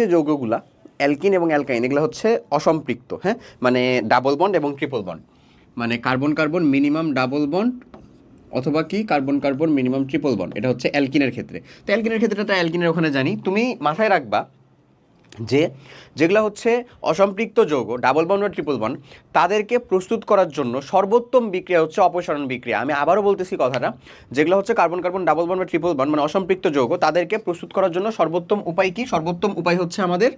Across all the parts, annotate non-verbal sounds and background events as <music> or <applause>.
যে যৌগগুলা, অ্যালকিন এবং অ্যালকাইন, এগুলো হচ্ছে অসম্পৃক্ত হ্যাঁ? মানে ডাবল বন্ড এবং ট্রিপল বন্ড মানে carbon carbon minimum double bond অথবা কি carbon carbon minimum triple bond এটা হচ্ছে অ্যালকিনের ক্ষেত্রে। তো অ্যালকিনের ক্ষেত্রে তো অ্যালকিনের ওখানে জানি, তুমি মাথায় রাখবা যে যেগুলো হচ্ছে অসম্পৃক্ত যৌগ ডাবল বন্ড বা ট্রিপল বন্ড তাদেরকে প্রস্তুত করার জন্য সর্বোত্তম বিক্রিয়া হচ্ছে অপসারণ বিক্রিয়া। আমি আবারও বলতেছি কথাটা, যেগুলো হচ্ছে কার্বন কার্বন ডাবল বন্ড বা ট্রিপল বন্ড মানে অসম্পৃক্ত যৌগ, তাদেরকে প্রস্তুত করার জন্য সর্বোত্তম উপায় কি? সর্বোত্তম উপায় হচ্ছে আমাদের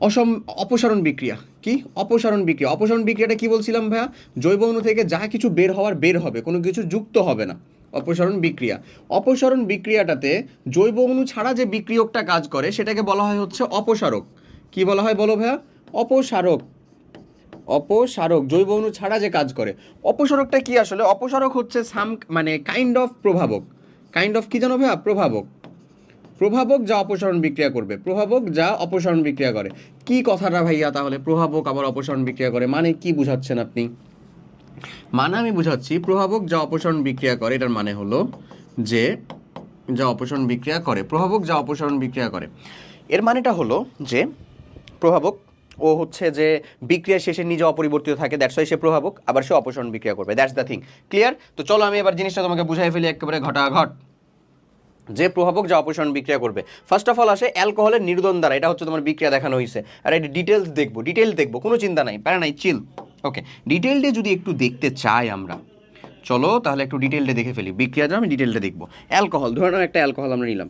অসম, অপসারণ বিক্রিয়া। কি? অপসারণ বিক্রিয়া। অপসারণ বিক্রিয়াটা কি বলছিলাম ভাইয়া? জৈব অণু থেকে যা কিছু বের হওয়ার বের হবে, কোনো কিছু যুক্ত হবে না। অপসারণ বিক্রিয়া। অপসারণ বিক্রিয়াটাতে জৈব অণু ছাড়া যে বিক্রিয়কটা কাজ করে, সেটাকে বলা হয় হচ্ছে অপসারক। কি বলা হয় বলো ভাইয়া? অপসারক। অপসারক, জৈব অণু ছাড়া যে কাজ করে। অপসারকটা কি আসলে? অপসারক হচ্ছে সাম মানে কাইন্ড অফ প্রভাবক। কাইন্ড অফ কি জানো ভাইয়া? প্রভাবক। প্রভাবক যা অপসারণ বিক্রিয়া করবে। প্রভাবক যা অপসারণ বিক্রিয়া করে। কি কথাটা ভাইয়া তাহলে? প্রভাবক আবার অপসারণ বিক্রিয়া করে। মানে কি বুঝাচ্ছেন আপনি? মানে আমি বুঝাচ্ছি, প্রভাবক যা অপসারণ বিক্রিয়া করে, এটার মানে হলো যে যা অপসারণ বিক্রিয়া করে, প্রভাবক যা অপসারণ বিক্রিয়া করে। এর মানেটা হলো যে প্রভাবক, ও হচ্ছে যে বিক্রিয়া শেষে নিজে অপরিবর্তিত থাকে দ্যাটস ওয়াই সে প্রভাবক, আবার সে অপসারণ বিক্রিয়া করবে দ্যাটস দ্য থিং ক্লিয়ার তো চলো আমি এবার জিনিসটা তোমাকে বুঝাই ফেলি একেবারে ঘটা ঘট। যে প্রভাবক যা অপসারণ বিক্রিয়া করবে ফার্স্ট অফ অল আসে অ্যালকোহলের নির্দন দ্বারা, এটা হচ্ছে তোমার বিক্রিয়া দেখানো হয়েছে আর এটা ডিটেলস দেখব ডিটেল দেখব, কোনো চিন্তা নাই, প্যারা নাই চিল ওকে ডিটেলডে যদি একটু দেখতে চাই আমরা, চলো তাহলে একটু ডিটেলডে দেখে ফেলি। বিক্রিয়াটা আমি ডিটেলডে দেখব। অ্যালকোহল ধরে নাও একটা অ্যালকোহল আমরা নিলাম।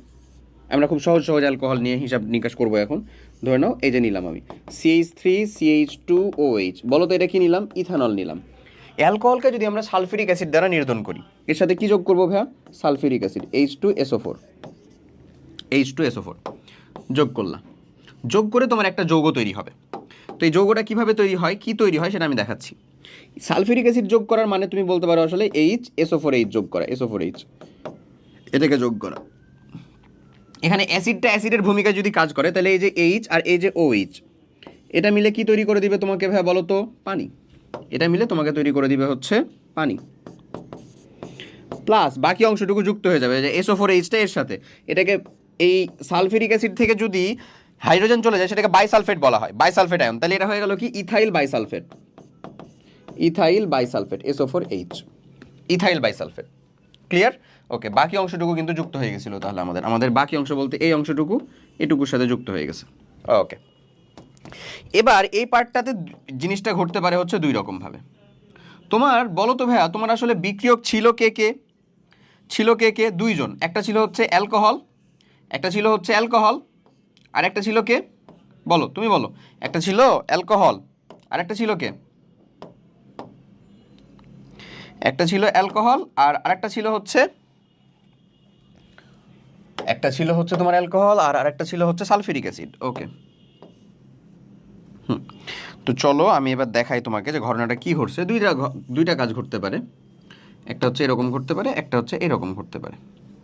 আমরা খুব সহজ সহজ অ্যালকোহল নিয়ে হিসাব নিকাশ করব এখন। ধরে নাও, এই যে নিলাম আমি। CH three CH two O H বলো তো এটা কি নিলাম? ইথানল নিলাম। অ্যালকোহলকে যদি আমরা সালফিউরিক অ্যাসিড দ্বারা নির্দন করি, এর সাথে কী যোগ করব ভাইয়া? Sulphuric acid H two SO four H two SO four যোগ করলাম। যোগ করে তোমার একটা যৌগ তৈরি হবে। তো এই যৌগটা কীভাবে তৈরি হয়, কি তৈরি হয় সেটা আমি দেখাচ্ছি। সালফিউরিক অ্যাসিড যোগ করার মানে তুমি বলতে পারো আসলে এইচ এসও ফোর এইচ যোগ করা এসও ফোর এইচ এটাকে যোগ করা। এখানে অ্যাসিডটা অ্যাসিডের ভূমিকা যদি কাজ করে, তাহলে এই যে এইচ আর এই যে ও এইচ এটা মিলে কি তৈরি করে দিবে তোমাকে ভাই বলো তো? পানি। এটা মিলে তোমাকে তৈরি করে দিবে হচ্ছে পানি। প্লাস বাকি অংশটুকু যুক্ত হয়ে যাবে যে এসও ফোর এইচটা এর সাথে। এটাকে এই সালফিউরিক অ্যাসিড থেকে যদি হাইড্রোজেন চলে যায়, সেটাকে বাইসালফেট বলা হয়। বাইসালফেট আয়ন তাহলে এটা হয়ে গেল কি? Ethyl bisulphate ethyl bisulphate SO four H ethyl bisulphate clear okay বাকি অংশটুকু কিন্তু যুক্ত হয়ে গেছিল তাহলে আমাদের। আমাদের বাকি অংশ বলতে এই অংশটুকু, এটুকুর সাথে যুক্ত হয়ে গেছে। ওকে এবার এই পার্টটাতে জিনিসটা ঘটতে পারে হচ্ছে দুই রকমভাবে তোমার, বলো তো ভাইয়া, তোমার আসলে বিক্রিয়ক ছিল কে কে? ছিল কে কে? দুইজন। একটা ছিল হচ্ছে অ্যালকোহল, একটা ছিল হচ্ছে অ্যালকোহল আর একটা ছিল কে? বলো, তুমি বলো। একটা ছিল অ্যালকোহল আর একটা ছিল কে? একটা ছিল অ্যালকোহল আর আরেকটা ছিল হচ্ছে, একটা ছিল হচ্ছে তোমার অ্যালকোহল আর আরেকটা ছিল হচ্ছে সালফিরিক অ্যাসিড। ওকে। হুম। তো চলো, আমি এবার দেখাই তোমাকে যে ঘটনাটা কি ঘটছে। দুইটা দুইটা কাজ ঘটতে পারে। একটা হচ্ছে এরকম ঘটতে পারে, একটা হচ্ছে এরকম ঘটতে পারে।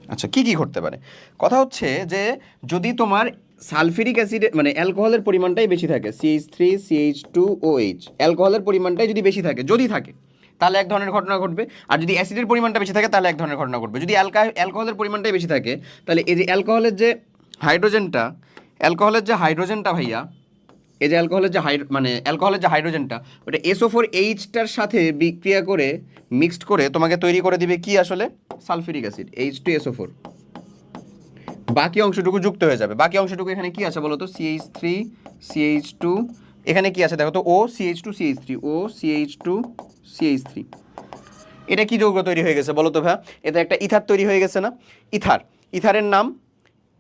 আচ্ছা কি কি ঘটতে পারে? কথা হচ্ছে যে যদি তোমার সালফিউরিক অ্যাসিড মানে অ্যালকোহলের পরিমাণটাই বেশি থাকে CH three CH two O H অ্যালকোহলের পরিমাণটাই যদি বেশি থাকে, যদি থাকে, তাহলে এক ধরনের ঘটনা ঘটবে। আর যদি অ্যাসিডের পরিমাণটা বেশি থাকে, তাহলে এক ধরনের ঘটনা ঘটবে। যদি অ্যালকা অ্যালকোহলের পরিমাণটাই বেশি থাকে, তাহলে এই যে অ্যালকোহলের যে হাইড্রোজেনটা, অ্যালকোহলের যে হাইড্রোজেনটা ভাইয়া, এই যে অ্যালকোহলের যে হাইড মানে অ্যালকোহলের যে হাইড্রোজেনটা, ওটা এসও ফোর এইচটার সাথে বিক্রিয়া করে মিক্সড করে তোমাকে তৈরি করে দিবে কি আসলে? Sulphuric acid H two SO four বাকি অংশটুকু যুক্ত হয়ে যাবে। বাকি অংশটুকু এখানে কি আছে বলো তো সিএইচ থ্রি সিএইচ টু এখানে কি আছে? দেখো তো O CH two CH three O CH two CH three এটা কি যৌগ তৈরি হয়ে গেছে বলো তো ভাই এটা একটা ইথার তৈরি হয়ে গেছে না? ইথার। ইথারের নাম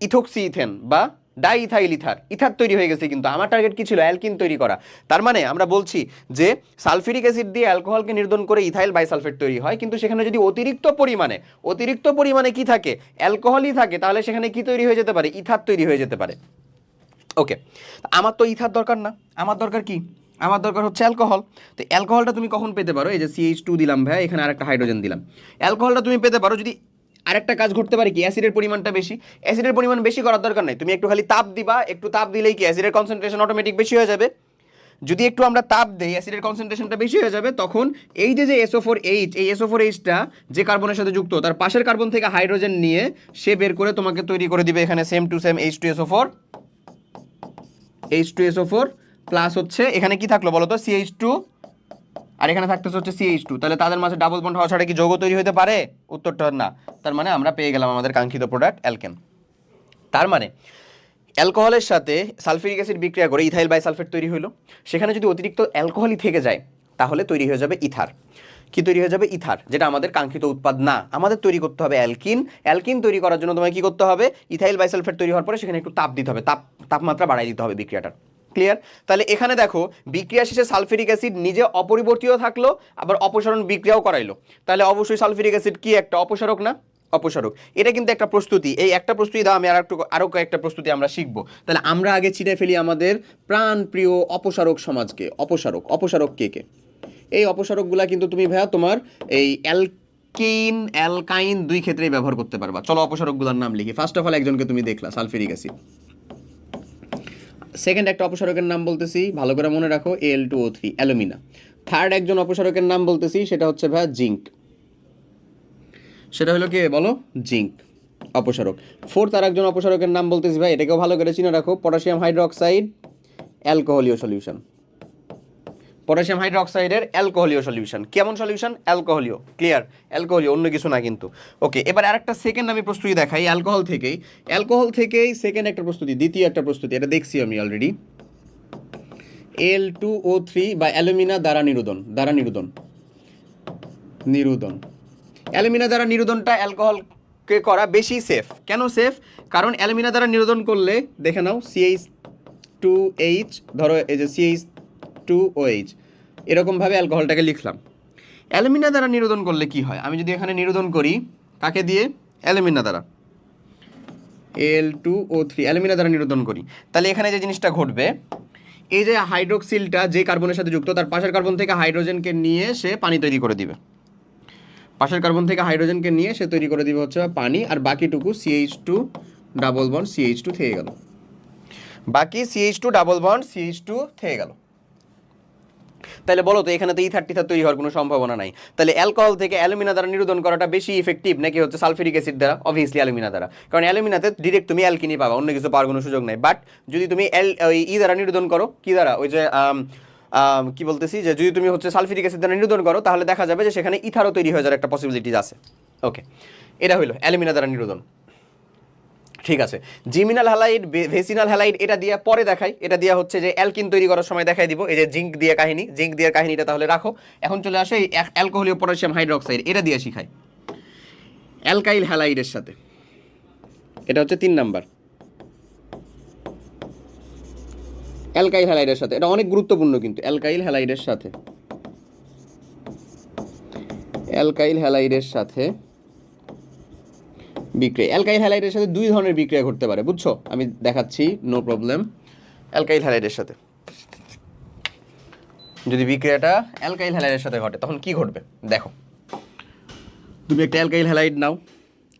ইথোক্সি ইথেন বা ডাই ইথাইল ইথার ইথার তৈরি হয়ে গেছে কিন্তু। আমার টার্গেট কি ছিল? অ্যালকিন তৈরি করা। তার মানে আমরা বলছি যে সালফিউরিক অ্যাসিড দিয়ে অ্যালকোহলকে নির্দন করে ইথাইল বাইসালফেট তৈরি হয়। কিন্তু সেখানে যদি অতিরিক্ত পরিমাণে অতিরিক্ত পরিমাণে কি থাকে? অ্যালকোহলই থাকে, তাহলে সেখানে কি তৈরি হয়ে যেতে পারে? ইথার তৈরি হয়ে যেতে পারে। ওকে আমার তো ইথার দরকার না। আমার দরকার কি? আমার দরকার হচ্ছে অ্যালকোহল। তো অ্যালকোহলটা তুমি কখন পেতে পারো? এই যে সিএইচ টু দিলাম ভাই, এখানে আরেকটা হাইড্রোজেন দিলাম। অ্যালকোহলটা তুমি পেতে পারো যদি আরেকটা কাজ ঘটতে পারে কি? অ্যাসিডের পরিমাণটা বেশি। অ্যাসিডের পরিমাণ বেশি করার দরকার নাই। তুমি একটু খালি তাপ দিবা, একটু তাপ দিলেই কি? অ্যাসিডের কনসেন্ট্রেশন অটোমেটিক বেশি হয়ে যাবে। যদি একটু আমরা তাপ দেই, অ্যাসিডের কনসেন্ট্রেশনটা বেশি হয়ে যাবে, তখন এই যে যে এসও ফোর এইচ এই এসও ফোর এইচটা যে কার্বনের সাথে যুক্ত, তার পাশের কার্বন থেকে হাইড্রোজেন নিয়ে সে বের করে তোমাকে তৈরি করে দিবে এখানে same to same H two SO four H two SO four plus হচ্ছে, এখানে কি থাকল বলো তো সিএইচ টু আর এখানে থাকতেছে হচ্ছে সিএইচ টু তাহলে তাদের মাঝে ডাবল বন্ড হওয়া ছাড়া কি যৌগ তৈরি হতে পারে? উত্তরটা না। তার মানে আমরা পেয়ে গেলাম আমাদের কাঙ্ক্ষিত প্রোডাক্ট অ্যালকেন তার মানে অ্যালকোহলের সাথে সালফিউরিক অ্যাসিড বিক্রিয়া করে ইথাইল বাইসালফেট তৈরি হলো সেখানে যদি অতিরিক্ত অ্যালকোহলই থেকে যায়, তাহলে তৈরি হয়ে যাবে ইথার কি তৈরি হয়ে যাবে? ইথার যেটা আমাদের কাঙ্ক্ষিত উৎপাদ না। আমাদের তৈরি করতে হবে অ্যালকিন অ্যালকিন তৈরি করার জন্য তোমায় কী করতে হবে? ইথাইল বাইসালফেট তৈরি হওয়ার পরে সেখানে একটু তাপ দিতে হবে। তাপ, তাপমাত্রা বাড়াই দিতে হবে বিক্রিয়াটার। ক্লিয়ার তাহলে এখানে দেখো, বিক্রিয়া শেষে সালফিউরিক অ্যাসিড নিজে অপরিবর্তিত থাকল, আবার অপসারণ বিক্রিয়াও করাইলো। তাহলে অবশ্যই সালফিউরিক অ্যাসিড কি একটা, অপসারক না? অপসারক। এটা কিন্তু একটা প্রস্তুতি। এই একটা প্রস্তুতি দাও, আমি আর একটু আরও কয়েকটা প্রস্তুতি আমরা শিখব। তাহলে আমরা আগে চিনে ফেলি আমাদের প্রাণ প্রিয় অপসারক সমাজকে। অপসারক অপসারক কে কে? এই অপসারকগুলা কিন্তু তুমি ভাইয়া তোমার এই অ্যালকিন অ্যালকাইন দুই ক্ষেত্রেই ব্যবহার করতে পারবা। চলো অপসারকগুলোর নাম লিখি। ফার্স্ট অফ অল একজনকে তুমি দেখলা সালফিউরিক অ্যাসিড। সেকেন্ড একটা অপসারকের নাম বলতেছি, ভালো করে মনে রাখো L two O three alumina. Third একজন অপসারকের নাম বলতেছি, সেটা হচ্ছে ভাই জিঙ্ক। সেটা হলো কি, বলো? জিঙ্ক অপসারক। ফোর্থ আর একজন অপসারকের নাম বলতেছি ভাই, এটাকেও ভালো করে চিনে রাখো, পটাশিয়াম হাইড্রোক্সাইড, অ্যালকোহলীয় সলিউশন। পটাশিয়াম হাইড্রোক্সাইডের অ্যালকোহলীয় সলিউশন। কেমন সলিউশন? অ্যালকোহলীয়। ক্লিয়ার অ্যালকোহলীয়, অন্য কিছু না কিন্তু। ওকে এবার আরেকটা সেকেন্ড আমি প্রস্তুতি দেখাই, অ্যালকোহল থেকেই। অ্যালকোহল থেকেই সেকেন্ড একটা প্রস্তুতি, দ্বিতীয় একটা প্রস্তুতি, এটা দেখছি আমি already L two O three বা অ্যালুমিনা দ্বারা নিরোধন দ্বারা নিরোধন। নিরোধন। অ্যালুমিনা দ্বারা নিরোধনটা অ্যালকোহলকে করা বেশি সেফ কেন সেফ কারণ অ্যালুমিনা দ্বারা নিরোধন করলে, দেখে নাও সিএইচ টু এইচ ধরো এই যে সিএইচ টু ও এইচ এরকমভাবে অ্যালকোহলটাকে লিখলাম। অ্যালুমিনা দ্বারা নিরোধন করলে কি হয়? আমি যদি এখানে নিরোধন করি, কাকে দিয়ে? অ্যালুমিনা দ্বারা। L two O three alumina দ্বারা নিরোধন করি। তাহলে এখানে যে জিনিসটা ঘটবে, এই যে হাইড্রোক্সিলটা যে কার্বনের সাথে যুক্ত, তার পাশের কার্বন থেকে হাইড্রোজেনকে নিয়ে সে পানি তৈরি করে দিবে। পাশের কার্বন থেকে হাইড্রোজেনকে নিয়ে সে তৈরি করে দিবে হচ্ছে পানি, আর বাকিটুকু CH two double bond CH two থেকে গেল। বাকি CH two double bond CH two থেকে গেল। তাহলে বলো তো এখানে তো ইথার টিথার তৈরি হওয়ার কোনো সম্ভাবনা নাই। তাহলে অ্যালকোহল থেকে অ্যালুমিনা দ্বারা নিরোধন করাটা বেশি ইফেক্টিভ নাকি হচ্ছে সালফিউরিক অ্যাসিড দ্বারা? অবভিয়াসলি অ্যালুমিনা দ্বারা। কারণ অ্যালুমিনাতে ডিরেক্ট তুমি অ্যালকিনি পাবা, অন্য কিছু পাওয়ার কোনো সুযোগ নাই। বাট যদি তুমি ওই ই দ্বারা নিরোধন করো, কি দ্বারা? ওই যে কি বলতেছি? যে যদি তুমি হচ্ছে সালফিউরিক অ্যাসিড দ্বারা নিরোধন করো, তাহলে দেখা যাবে যে সেখানে ইথারও তৈরি হয়ে যাওয়ার একটা পসিবিলিটিস আছে। ওকে এটা হইল অ্যালুমিনা দ্বারা নিরোধন। ঠিক আছে। জিমিনাল হ্যালাইড ভেসিনাল হ্যালাইড এটা দিয়ে পরে দেখাই। এটা দিয়ে হচ্ছে যে অ্যালকিন তৈরি করার সময় দেখাই দিব। এই যে জিঙ্ক দিয়ে কাহিনী। জিঙ্ক দিয়ে কাহিনীটা তাহলে রাখো। এখন চলে আসে এই অ্যালকোহলীয় পটাশিয়াম হাইড্রোক্সাইড এটা দিয়ে শিখাই। অ্যালকাইল হ্যালাইডের সাথে। এটা হচ্ছে তিন নাম্বার। অ্যালকাইল হ্যালাইডের সাথে। এটা অনেক গুরুত্বপূর্ণ কিন্তু। অ্যালকাইল হ্যালাইডের সাথে। অ্যালকাইল হ্যালাইডের সাথে বিক্রিয়া। অ্যালকাইল হ্যালাইডের সাথে দুই ধরনের বিক্রিয়া ঘটতে পারে, বুঝছ? আমি দেখাচ্ছি নো প্রবলেম অ্যালকাইল হ্যালাইডের সাথে। যদি বিক্রিয়াটা অ্যালকাইল হ্যালাইডের সাথে ঘটে, তখন কি ঘটবে? দেখো। তুমি একটা অ্যালকাইল হ্যালাইড নাও,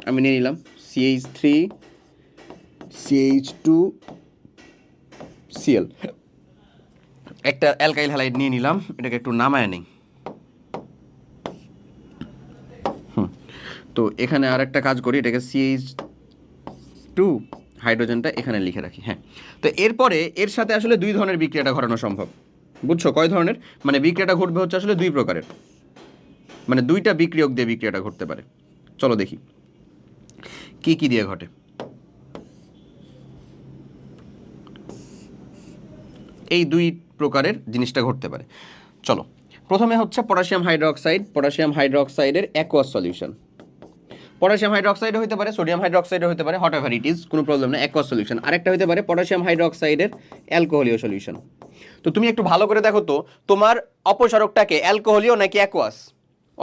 আমি নিয়ে নিলাম। CH three CH two CL একটা অ্যালকাইল হ্যালাইড নিয়ে নিলাম, এটাকে একটু নামায় নেই। তো এখানে আর একটা কাজ করি, এটাকে সিএইচ টু হাইড্রোজেনটা এখানে লিখে রাখি হ্যাঁ। তো এরপরে এর সাথে আসলে দুই ধরনের বিক্রিয়াটা ঘটানো সম্ভব, বুঝছ? কয় ধরনের? মানে বিক্রিয়াটা ঘটবে হচ্ছে আসলে দুই প্রকারের। মানে দুইটা বিক্রিয়ক দিয়ে বিক্রিয়াটা ঘটতে পারে। চলো দেখি, কি কি দিয়ে ঘটে। এই দুই প্রকারের জিনিসটা ঘটতে পারে। চলো, প্রথমে হচ্ছে পটাশিয়াম হাইড্রোক্সাইড, পটাশিয়াম হাইড্রোক্সাইডের অ্যাকোয়াস সলিউশন পটাশিয়াম হাইড্রোক্সাইড হতে পারে, সোডিয়াম হাইড্রোক্সাইড হতে পারে হট এভার ইট ইজ কোনো প্রবলেম না অ্যাকোয়াস সলিউশন আরেকটা হতে পারে পটাশিয়াম হাইড্রোক্সাইডের অ্যালকোহলীয় সলিউশন তো তুমি একটু ভালো করে দেখো তো, তোমার অপসারকটাকে অ্যালকোহলীয় নাকি অ্যাকোয়াস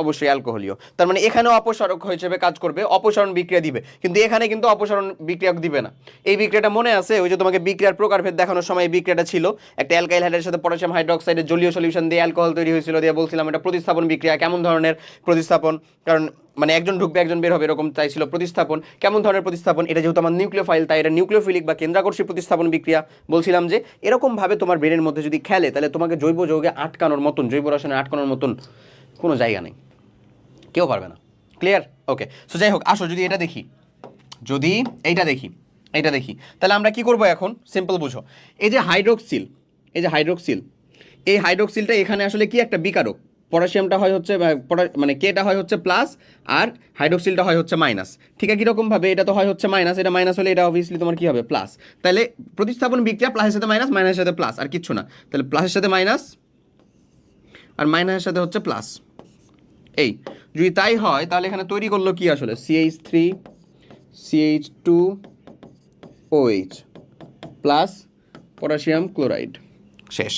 অবশ্যই অ্যালকোহলীয় তার মানে এখানেও অপসারক হিসেবে কাজ করবে, অপসারণ বিক্রিয়া দিবে। কিন্তু এখানে কিন্তু অপসারণ বিক্রিয়া দিবে না। এই বিক্রিয়াটা মনে আছে, ওই যে তোমাকে বিক্রিয়ার প্রকারভেদ দেখানোর সময় এই বিক্রিয়াটা ছিল। একটা অ্যালকাইল হাইড্রের সাথে পটাশিয়াম হাইড্রোক্সাইডের জলীয় সলিউশন দিয়ে অ্যালকোহল তৈরি হয়েছিল, দিয়ে বলছিলাম এটা প্রতিস্থাপন বিক্রিয়া, কেমন ধরনের প্রতিস্থাপন? কারণ মানে একজন ঢুকবে, একজন বের হবে, এরকম চাইছিল প্রতিস্থাপন। কেমন ধরনের প্রতিস্থাপন? এটা যেহেতু আমার নিউক্লিওফাইল তাই এটা নিউক্লিওফিলিক বা কেন্দ্রাকর্ষী প্রতিস্থাপন বিক্রিয়া। বলছিলাম যে এরকমভাবে তোমার ব্রেনের মধ্যে যদি খেলে, তাহলে তোমাকে জৈব যৌগে আটকানোর মতন, জৈব রসায়নে আটকানোর মতন কোনো জায়গা নেই। কেউ পারবে না। ক্লিয়ার ওকে সো যাই হোক, আসো, যদি এটা দেখি। যদি এইটা দেখি এটা দেখি, তাহলে আমরা কি করব এখন? সিম্পল বুঝো। এই যে হাইড্রোক্সিল এই যে হাইড্রোক্সিল এই হাইড্রোক্সিলটা এখানে আসলে কি একটা বিকারক? পটাশিয়ামটা হয় হচ্ছে মানে কেটা হয় হচ্ছে প্লাস আর হাইড্রোক্সিলটা হয় হচ্ছে মাইনাস ঠিক আছে কীরকমভাবে এটা তো হয় হচ্ছে মাইনাস এটা মাইনাস হলে এটা অবভিয়াসলি তোমার কি হবে? প্লাস তাহলে প্রতিস্থাপন বিক্রিয়া প্লাসের সাথে মাইনাস মাইনাসের সাথে প্লাস আর কিচ্ছু না। তাহলে প্লাসের সাথে মাইনাস আর মাইনাসের সাথে হচ্ছে প্লাস এই। যদি তাই হয়, তাহলে এখানে তৈরি করল কি আসলে? CH three CH two OH plus potassium chloride শেষ।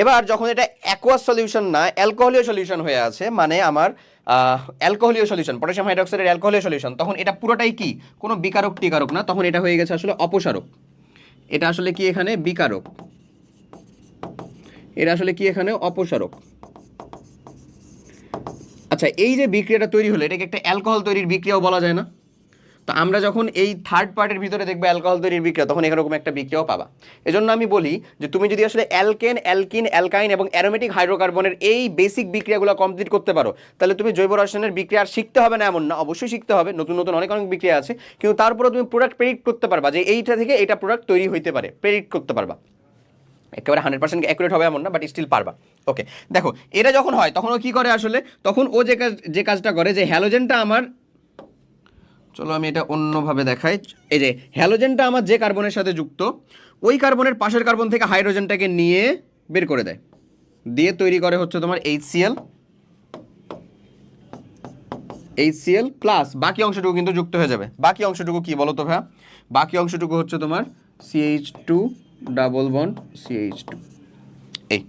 এবার যখন এটা অ্যাকোয়াস সলিউশন না অ্যালকোহলীয় সলিউশন হয়ে আছে মানে আমার অ্যালকোহলীয় সলিউশন পটাশিয়াম হাইড্রোক্সাইডের অ্যালকোহলীয় সলিউশন তখন এটা পুরোটাই কি? কোনো বিকারক টিকারক না, তখন এটা হয়ে গেছে আসলে অপসারক। এটা আসলে কি এখানে? বিকারক। এটা আসলে কি এখানে? অপসারক। আচ্ছা এই যে বিক্রিয়াটা তৈরি হলো, এটাকে একটা অ্যালকোহল তৈরির বিক্রিয়াও বলা যায় না? তো আমরা যখন এই থার্ড পার্টের ভিতরে দেখব অ্যালকোহল তৈরির বিক্রিয়া, তখন এরকম একটা বিক্রিয়াও পাবা। এজন্য আমি বলি যে তুমি যদি আসলে অ্যালকেন, অ্যালকিন, অ্যালকাইন এবং অ্যারোমেটিক হাইড্রোকার্বনের এই বেসিক বিক্রিয়াগুলো কমপ্লিট করতে পারো, তাহলে তুমি জৈব রসায়নের বিক্রিয়া আর শিখতে হবে না এমন না, অবশ্যই শিখতে হবে, নতুন নতুন অনেক অনেক বিক্রিয়া আছে, কিন্তু তারপরে তুমি প্রোডাক্ট প্রেডিক্ট করতে পারবা যে এইটা থেকে এইটা প্রোডাক্ট তৈরি হইতে পারে প্রেডিক্ট করতে পারবা। একেবারে হান্ড্রেড পার্সেন্ট অ্যাকুরেট হবে এমন না বাট স্টিল পারবা। ওকে দেখো, এটা যখন হয়, তখন ও কী করে আসলে? তখন ও যে কাজ যে কাজটা করে, যে হ্যালোজেনটা আমার চলো আমি এটা অন্যভাবে দেখাই। এই যে হ্যালোজেনটা আমার যে কার্বনের সাথে যুক্ত, ওই কার্বনের পাশের কার্বন থেকে হাইড্রোজেনটাকে নিয়ে বের করে দেয়। দিয়ে তৈরি করে হচ্ছে তোমার এইচসিএল এইচসিএল প্লাস বাকি অংশটুকু কিন্তু যুক্ত হয়ে যাবে। বাকি অংশটুকু কি বলো তো ভাইয়া? বাকি অংশটুকু হচ্ছে তোমার CH two double bond CH two এই।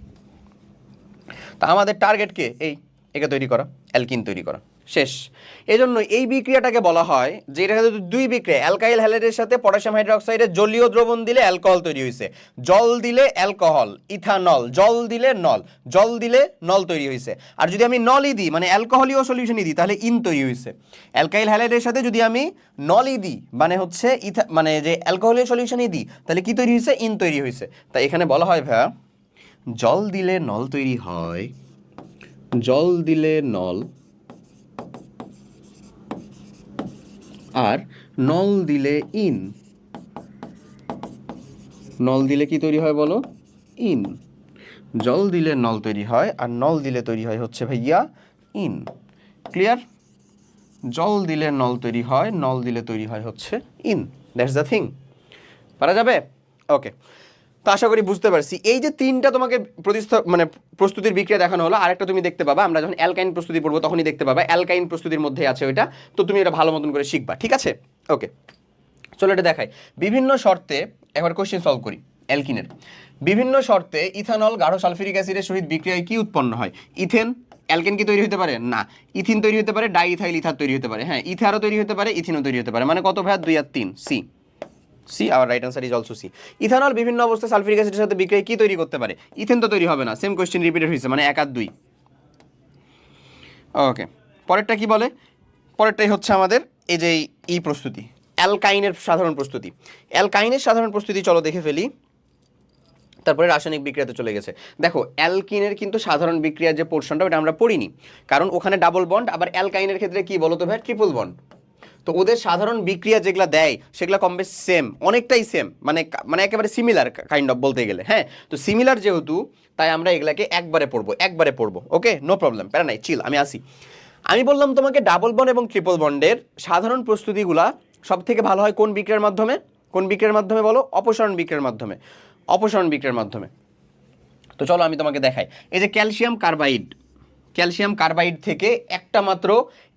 তা আমাদের টার্গেটকে এই, একে তৈরি করা অ্যালকিন তৈরি করা। শেষ। এজন্য এই বিক্রিয়াটাকে বলা হয় যে এটা দুই বিক্রিয়া, অ্যালকাইল হ্যালাইডের সাথে পটাশিয়াম হাইড্রোক্সাইডের জলীয় দ্রবণ দিলে অ্যালকোহল তৈরি হয়েছে, জল দিলে অ্যালকোহল, ইথানল, জল দিলে নল, জল দিলে নল তৈরি হয়েছে। আর যদি আমি নলই দিই মানে অ্যালকোহলীয় সলিউশনই দিই, তাহলে ইন তৈরি হয়েছে। অ্যালকাইল হ্যালাইডের সাথে যদি আমি নলই দিই মানে হচ্ছে ইথা মানে যে অ্যালকোহলীয় সলিউশনই দিই, তাহলে কি তৈরি হয়েছে? ইন তৈরি হয়েছে। তাই এখানে বলা হয়, ভাইয়া, জল দিলে নল তৈরি হয়, জল দিলে নল আর নল দিলে ইন। নল দিলে কি তৈরি হয় বলো? ইন। জল দিলে নল তৈরি হয় আর নল দিলে তৈরি হয় হচ্ছে ভাইয়া ইন। ক্লিয়ার? জল দিলে নল তৈরি হয়, নল দিলে তৈরি হয় হচ্ছে ইন। দ্যাটস দ্য থিং পারা যাবে? ওকে তো আশা করি বুঝতে পারছি। এই যে তিনটা তোমাকে মানে প্রস্তুতির বিক্রিয়া দেখানো হলো, আরেকটা তুমি দেখতে পাবা। আমরা যখন অ্যালকাইন প্রস্তুতি পড়ব, তখনই দেখতে পাবা। অ্যালকাইন প্রস্তুতির মধ্যে আছে ওইটা। তো তুমি এটা ভালো মতন করে শিখবা, ঠিক আছে? ওকে চলো এটা দেখাই। বিভিন্ন শর্তে, একবার কোশ্চেন সলভ করি, অ্যালকিনের। বিভিন্ন শর্তে ইথানল গাঢ় সালফিউরিক অ্যাসিডের সহিত বিক্রিয়ায় কি উৎপন্ন হয়? ইথেন, অ্যালকেন কি তৈরি হতে পারে? না। ইথিন তৈরি হতে পারে, ডাইইথাইল ইথার তৈরি হতে পারে। হ্যাঁ ইথারও তৈরি হতে পারে, ইথিনও তৈরি হতে পারে। মানে কত ভাই দুই আর তিন, C. C our right answer is also C ethanol বিভিন্ন অবস্থায় সালফিউরিক অ্যাসিডের সাথে বিক্রিয়ায় কি তৈরি করতে পারে? ইথেন তো তৈরি হবে না। সেম কোয়েশ্চেন রিপিটেড হয়েছে মানে এক আর দুই। ওকে পরেরটা কি বলে? পরেরটাই হচ্ছে আমাদের এই যে এই প্রস্তুতি, অ্যালকাইনের সাধারণ প্রস্তুতি। অ্যালকাইনের সাধারণ প্রস্তুতি, চলো দেখে ফেলি। তারপরে রাসায়নিক বিক্রিয়াতে চলে গেছে। দেখো, অ্যালকিনের কিন্তু সাধারণ বিক্রিয়ার যে পোর্শনটা ওটা আমরা পড়িনি। কারণ ওখানে ডাবল বন্ড আবার অ্যালকাইনের ক্ষেত্রে কি বলো তো ভাই? ট্রিপল বন্ড তো ওদের সাধারণ বিক্রিয়া যেগুলো দেয়, সেগুলো কম বেশ সেম অনেকটাই সেম মানে মানে একেবারে সিমিলার কাইন্ড অফ বলতে গেলে হ্যাঁ? তো সিমিলার যেহেতু, তাই আমরা এগুলাকে একবারে পড়ব একবারে পড়ব, ওকে? নো প্রবলেম প্যারা নাই চিল আমি আসি। আমি বললাম তোমাকে ডাবল বন্ড এবং ট্রিপল বন্ডের সাধারণ প্রস্তুতিগুলা সব থেকে ভালো হয় কোন বিক্রিয়ার মাধ্যমে? কোন বিক্রিয়ার মাধ্যমে বলো? অপসারণ বিক্রিয়ার মাধ্যমে। অপসারণ বিক্রিয়ার মাধ্যমে। তো চলো আমি তোমাকে দেখাই। এই যে ক্যালসিয়াম কার্বাইড ক্যালসিয়াম কার্বাইড থেকে একটা মাত্র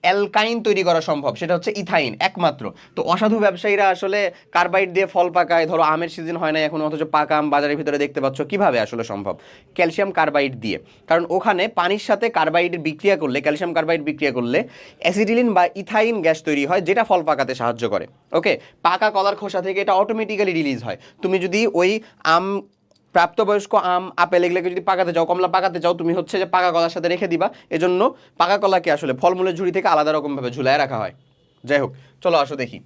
অ্যালকাইন তৈরি করা সম্ভব, সেটা হচ্ছে ইথাইন, একমাত্র। তো অসাধু ব্যবসায়ীরা আসলে কার্বাইড দিয়ে ফল পাকায়, ধরো আমের সিজন হয় না এখন, অথচ পাকা আম বাজারের ভিতরে দেখতে পাচ্ছ, কীভাবে আসলে সম্ভব? ক্যালসিয়াম কার্বাইড দিয়ে। কারণ ওখানে পানির সাথে কার্বাইডের বিক্রিয়া করলে, ক্যালসিয়াম কার্বাইড বিক্রিয়া করলে অ্যাসিডিলিন বা ইথাইন গ্যাস তৈরি হয়, যেটা ফল পাকাতে সাহায্য করে। ওকে? পাকা কলার খোসা থেকে এটা অটোমেটিক্যালি রিলিজ হয়। তুমি যদি ওই আম প্রাপ্তবয়স্ক আম, আপেল, এগুলোকে যদি পাকাতে যাও, কমলা পাকাতে যাও, তুমি হচ্ছে যে পাকা কলার সাথে রেখে দিবা। এজন্য পাকা কলাকে আসলে ফলমূলের ঝুড়ি থেকে আলাদা রকমভাবে ঝুলায় রাখা হয়। যাই হোক, চলো আসো দেখি।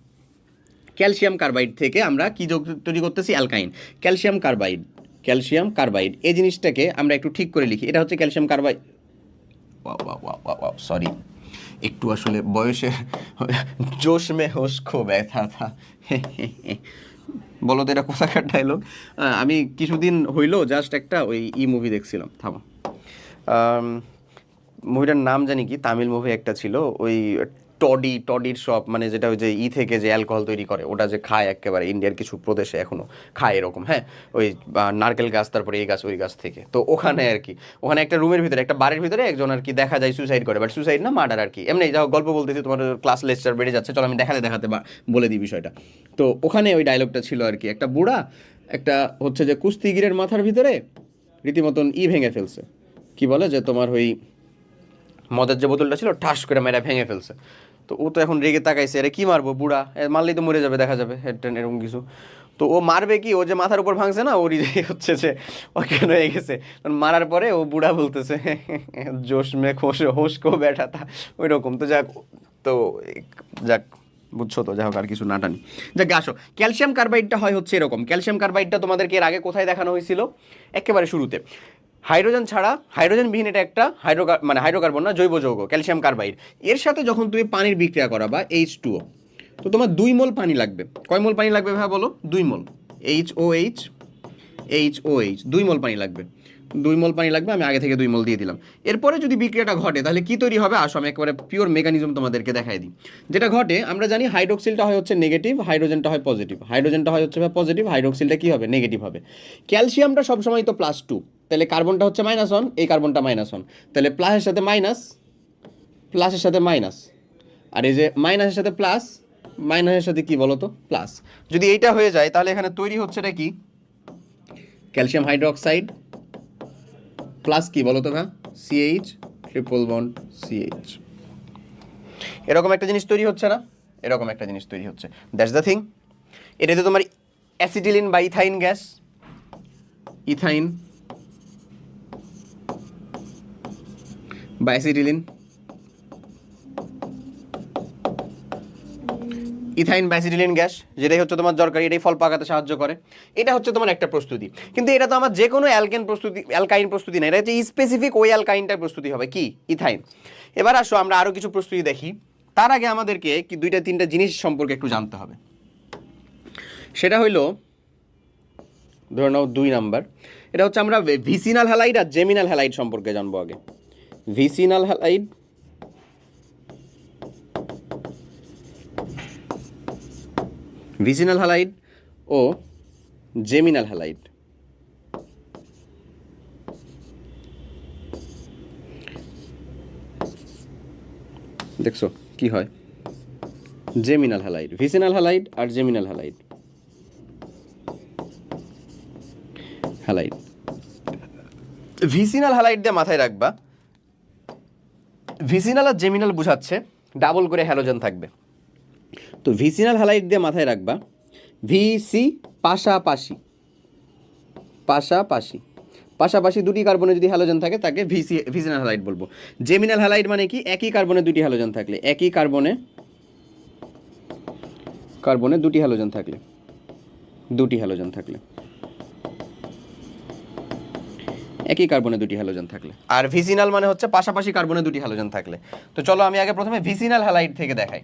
ক্যালসিয়াম কার্বাইড থেকে আমরা কি যোগ তৈরি করতেছি? Alkyne. Calcium carbide calcium carbide, এই জিনিসটাকে আমরা একটু ঠিক করে লিখি। এটা হচ্ছে ক্যালসিয়াম কার্বাইড। সরি। একটু আসলে বয়সে <laughs> জোশ মে হোশ খো ব্যথা থা। <laughs> বলো তো এটা কোথাকার ডায়লগ আমি কিছুদিন হইল জাস্ট একটা ওই ই মুভি দেখছিলাম, থামো। মুভিটার নাম জানি কি? তামিল মুভি একটা ছিল, ওই টডি টডির শপ মানে যেটা ওই যে ই থেকে যে অ্যালকোহল তৈরি করে ওটা যে খায় একেবারে ইন্ডিয়ার কিছু প্রদেশে এখনও খায় এরকম হ্যাঁ? ওই নারকেল গাছ তারপরে এই গাছ ওই গাছ থেকে। তো ওখানে আর কি ওখানে একটা রুমের ভিতরে একটা বাড়ির ভিতরে একজন আর কি দেখা যায় সুসাইড করে বাট সুসাইড না মার্ডার আর কি এমনি যাও গল্প বলতেছি তোমার ক্লাস লেকচার বেড়ে যাচ্ছে চলো আমি দেখাতে দেখাতে বা বলে দিই বিষয়টা। তো ওখানে ওই ডায়লগটা ছিল আর কি একটা বুড়া একটা হচ্ছে যে কুস্তিগিরের মাথার ভিতরে রীতিমতন ই ভেঙে ফেলছে। কি বলে? যে তোমার ওই মদের যে বোতলটা ছিল ঠাস করে মেরে ভেঙে ফেলছে। তো ও তো এখন রেগে তাকাইছে, আরে কি মারবো বুড়া? মারলেই তো মরে যাবে, দেখা যাবে। হেড টেন, এরকম কিছু। তো ও মারবে কি? ও যে মাথার উপর ভাঙছে না, ওরই <laughs> হচ্ছে যে অজ্ঞান হয়ে গেছে? মারার পরে ও বুড়া বলতেছে, <laughs> জোশ মে, খোশ, হোশ কো ব্যাটা তা ওই রকম তো যাক তো যাক, বুঝছ তো যাই হোক আর কিছু নাটানি যাক, আসো। ক্যালসিয়াম কার্বাইডটা হয় হচ্ছে এরকম। ক্যালসিয়াম কার্বাইডটা তোমাদেরকে এর আগে কোথায় দেখানো হয়েছিল? একেবারে শুরুতে। হাইড্রোজেন ছাড়া, হাইড্রোজেনবিহীন এটা একটা হাইড্রো মানে হাইড্রোকার্বন না জৈব যৌগ, ক্যালসিয়াম কার্বাইড। এর সাথে যখন তুমি পানির বিক্রিয়া করাবা এইচ টুও তো তোমার দুই মোল পানি লাগবে। কয় মোল পানি লাগবে ভাই বলো? দুই mole. H O H H O H দুই মোল পানি লাগবে। দুই মোল পানি লাগবে, আমি আগে থেকে দুই মোল দিয়ে দিলাম। এরপরে যদি বিক্রিয়াটা ঘটে, তাহলে কি তৈরি হবে? আসো, আমি একেবারে পিওর মেকানিজম তোমাদেরকে দেখাই দিই। যেটা ঘটে, আমরা জানি হাইড্রোক্সিলটা হয় হচ্ছে নেগেটিভ হাইড্রোজেনটা হয় পজিটিভ হাইড্রোজেনটা হয় হচ্ছে পজিটিভ হাইড্রোক্সিলটা কি হবে? নেগেটিভ হবে। ক্যালসিয়ামটা সবসময় তো প্লাস টু তাহলে কার্বনটা হচ্ছে মাইনাস ওয়ান এই কার্বনটা মাইনাস ওয়ান তাহলে প্লাসের সাথে মাইনাস প্লাসের সাথে মাইনাস আর এই যে মাইনাসের সাথে প্লাস মাইনাসের সাথে কি বলো তো প্লাস যদি এইটা হয়ে যায়, তাহলে এখানে তৈরি হচ্ছে এটা কি? ক্যালসিয়াম হাইড্রোক্সাইড প্লাস কি বলো তো ভ্যা সিএইচ ট্রিপল বন্ড সিএইচ এরকম একটা জিনিস তৈরি হচ্ছে না? এরকম একটা জিনিস তৈরি হচ্ছে। দ্যাটস দ্য থিং এটাতে তোমার অ্যাসিডিলিন বা ইথাইন গ্যাস ইথাইন বা অ্যাসিডিলিন ইথাইন ব্যাসিডিলিন গ্যাস, যেটাই হচ্ছে তোমার দরকারি, এটাই ফল পাকাতে সাহায্য করে। এটা হচ্ছে তোমার একটা প্রস্তুতি। কিন্তু এটা তো আমার যে কোনো অ্যালকেন প্রস্তুতি, অ্যালকাইন প্রস্তুতি না, এটা হচ্ছে স্পেসিফিক ওই অ্যালকাইনটার প্রস্তুতি হবে, কি? ইথাইন। এবার আসো, আমরা আরও কিছু প্রস্তুতি দেখি। তার আগে আমাদেরকে কি দুইটা, তিনটা জিনিস সম্পর্কে একটু জানতে হবে। সেটা হইল, ধরে নাও দুই নাম্বার। এটা হচ্ছে আমরা ভিসিনাল হ্যালাইড আর জেমিনাল হ্যালাইড সম্পর্কে জানব আগে। ভিসিনাল হ্যালাইড ভিসিনাল হ্যালাইড ও জেমিনাল হ্যালাইড দেখছ কি হয়? জেমিনাল হ্যালাইড ভিজিনাল হ্যালাইড আর geminal halide halide vicinal halide দিয়ে মাথায় রাখবা। ভিসিনাল আর জেমিনাল বুঝাচ্ছে ডাবল করে হ্যালোজেন থাকবে। তো ভিসিনাল হ্যালাইড দিয়ে মাথায় রাখবা। ভিসি পাশাপাশি পাশাপাশি পাশাপাশি দুটি কার্বনে যদি হ্যালোজেন থাকে, তাকে ভিসি, ভিসিনাল হ্যালাইড বলব। জেমিনাল হ্যালাইড মানে কি? একই কার্বনে দুটি হ্যালোজেন থাকলে, একই কার্বনে কার্বনে দুটি হ্যালোজেন থাকলে, দুটি হ্যালোজেন থাকলে। একই কার্বনে দুটি হ্যালোজেন থাকলে। আর ভিসিনাল মানে হচ্ছে পাশাপাশি কার্বনে দুটি হ্যালোজেন থাকলে। তো চলো আমি আগে প্রথমে ভিসিনাল হ্যালাইট থেকে দেখাই।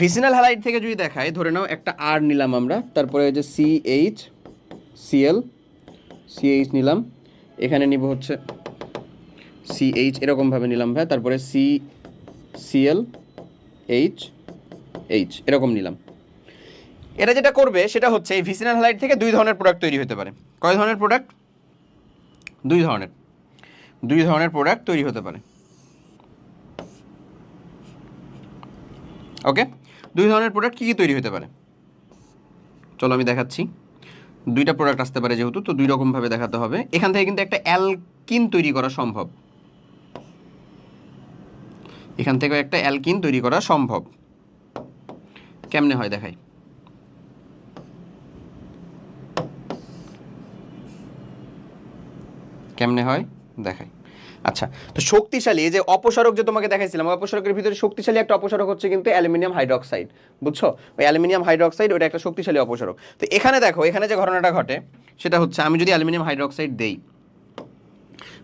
ভিসিনাল হ্যালাইড থেকে যদি দেখাই, ধরে নাও একটা আর নিলাম আমরা, তারপরে যে সি এইচ সিএল সিএইচ নিলাম। এখানে নিব হচ্ছে সিএইচ এরকমভাবে নিলাম ভাই, তারপরে সি সিএল এইচ এইচ এরকম নিলাম। এটা যেটা করবে, সেটা হচ্ছে এই ভিসিনাল হ্যালাইড থেকে দুই ধরনের প্রোডাক্ট তৈরি হতে পারে। কয় ধরনের প্রোডাক্ট দুই ধরনের। দুই ধরনের প্রোডাক্ট তৈরি হতে পারে। ওকে দুই ধরনের প্রোডাক্ট কী কী তৈরি হতে পারে? চলো আমি দেখাচ্ছি। দুইটা প্রোডাক্ট আসতে পারে যেহেতু, তো দুই রকমভাবে দেখাতে হবে। এখান থেকে কিন্তু একটা অ্যালকিন তৈরি করা সম্ভব। এখান থেকে একটা অ্যালকিন তৈরি করা সম্ভব। কেমনে হয় দেখাই। কেমনে হয়? দেখাই। আচ্ছা তো শক্তিশালী, এই যে অপসারক যে তোমাকে দেখাইছিলাম অপসারকের ভিতরে শক্তিশালী একটা অপসারক হচ্ছে কিন্তু অ্যালুমিনিয়াম হাইড্রক্সাইড, বুঝছ? ওই অ্যালুমিনিয়াম হাইড্রক্সাইড ওটা একটা শক্তিশালী অপসারক। তো এখানে দেখো, এখানে যে ঘটনাটা ঘটে, সেটা হচ্ছে আমি যদি অ্যালুমিনিয়াম হাইড্রক্সাইড দেই,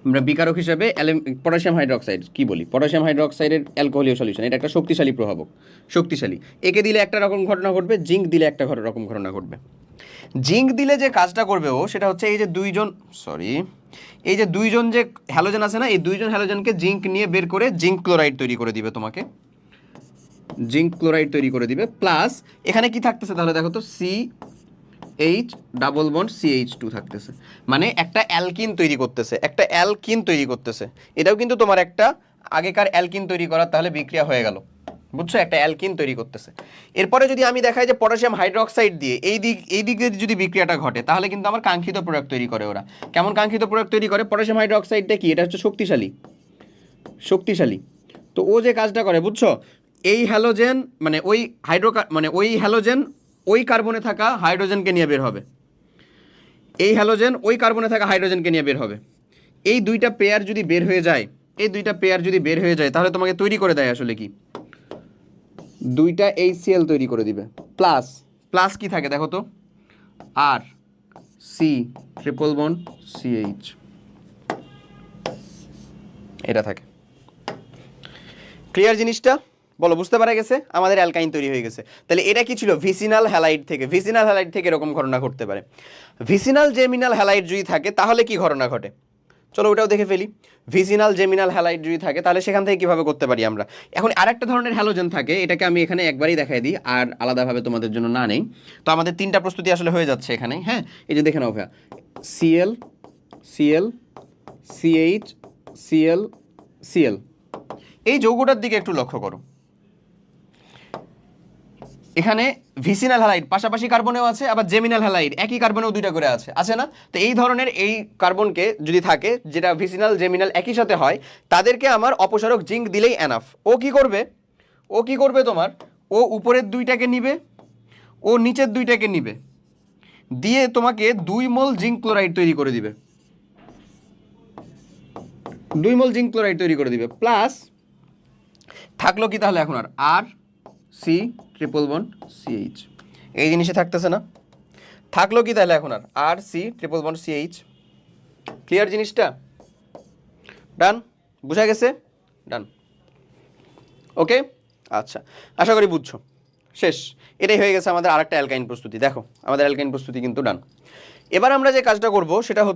আমরা বিকারক হিসাবে পটাশিয়াম হাইড্রোক্সাইড, কি বলি? পটাশিয়াম হাইড্রোক্সাইডের অ্যালকোহলীয় সলিউশন, এটা একটা শক্তিশালী প্রভাবক, শক্তিশালী। একে দিলে একটা রকম ঘটনা ঘটবে, জিঙ্ক দিলে একটা রকম ঘটনা ঘটবে। জিঙ্ক দিলে যে কাজটা করবে ও, সেটা হচ্ছে এই যে দুইজন সরি এই যে দুইজন যে হ্যালোজেন আছে না, এই দুইজন হ্যালোজেনকে জিঙ্ক নিয়ে বের করে জিঙ্ক ক্লোরাইড তৈরি করে দিবে তোমাকে। জিঙ্ক ক্লোরাইড তৈরি করে দিবে প্লাস এখানে কি থাকতেছে তাহলে দেখো তো C H double bond CH two থাকতেছে। মানে একটা অ্যালকিন তৈরি করতেছে, একটা অ্যালকিন তৈরি করতেছে। এটাও কিন্তু তোমার একটা আগেকার অ্যালকিন তৈরি করার তাহলে বিক্রিয়া হয়ে গেল। বুঝছ? একটা অ্যালকিন তৈরি করতেছে। এরপরে যদি আমি দেখাই যে পটাশিয়াম হাইড্রোক্সাইড দিয়ে, এই দিক, এই দিকে যদি বিক্রিয়াটা ঘটে, তাহলে কিন্তু আমার কাঙ্ক্ষিত প্রোডাক্ট তৈরি করে ওরা। কেমন কাঙ্ক্ষিত প্রোডাক্ট তৈরি করে? পটাশিয়াম হাইড্রোক্সাইডটা কি? এটা হচ্ছে শক্তিশালী। শক্তিশালী। তো ও যে কাজটা করে, বুঝছ? এই হ্যালোজেন মানে ওই হাইড্রো মানে ওই হ্যালোজেন ওই কার্বনে থাকা হাইড্রোজেনকে নিয়ে বের হবে। এই হ্যালোজেন ওই কার্বনে থাকা হাইড্রোজেনকে নিয়ে বের হবে। এই দুইটা পেয়ার যদি বের হয়ে যায়, এই দুইটা পেয়ার যদি বের হয়ে যায়, তাহলে তোমাকে তৈরি করে দেয় আসলে কি? দুইটা এইচসিএল তৈরি করে দিবে। প্লাস প্লাস কি থাকে দেখো তো? আর সি ট্রিপল বন সিএইচ এটা থাকে। ক্লিয়ার জিনিসটা? বলো, বুঝতে পারা গেছে? আমাদের অ্যালকাইন তৈরি হয়ে গেছে। তাহলে এটা কি ছিল? ভিসিনাল হ্যালাইড থেকে। ভিসিনাল হ্যালাইড থেকে এরকম ঘটনা ঘটতে পারে। ভিসিনাল জেমিনাল হ্যালাইড যদি থাকে, তাহলে কি ঘটনা ঘটে? চলো ওটাও দেখে ফেলি। ভিজিনাল জেমিনাল হ্যালাইড যদি থাকে, তাহলে সেখান থেকে কীভাবে করতে পারি আমরা? এখন আর একটা ধরনের হ্যালোজেন থাকে, এটাকে আমি এখানে একবারই দেখাই দিই, আর আলাদাভাবে তোমাদের জন্য না নেই। তো আমাদের তিনটা প্রস্তুতি আসলে হয়ে যাচ্ছে এখানে হ্যাঁ? এই যে দেখে নাও ভাইয়া। CL CL CH CL CL এই যৌগটার দিকে একটু লক্ষ্য করো। এখানে ভিসিনাল হ্যালাইড পাশাপাশি কার্বনেও আছে, আবার জেমিনাল হ্যালাইড একই কার্বনেও দুইটা করে আছে আছে না? তো এই ধরনের এই কার্বনকে যদি থাকে, যেটা ভিসিনাল জেমিনাল একই সাথে হয়, তাদেরকে আমার অপসারক জিঙ্ক দিলেই এনাফ ও কি করবে? ও কি করবে তোমার? ও উপরের দুইটাকে নিবে, ও নিচের দুইটাকে নিবে, দিয়ে তোমাকে দুই মোল জিঙ্ক ক্লোরাইড তৈরি করে দিবে। দুই মোল জিঙ্ক ক্লোরাইড তৈরি করে দিবে প্লাস থাকল কি তাহলে এখন আর? আর সি ট্রিপল বন সিএইচ এই জিনিসে থাকতেছে না। থাকল কি তাহলে এখন আর? আর C triple bond CH clear জিনিসটা? ডান বুঝা গেছে? ডান ওকে আচ্ছা আশা করি বুঝছ। শেষ। এটাই হয়ে গেছে আমাদের আরেকটা অ্যালকাইন প্রস্তুতি। দেখো, আমাদের অ্যালকাইন প্রস্তুতি কিন্তু ডান এবার আমরা যে কাজটা করব, সেটা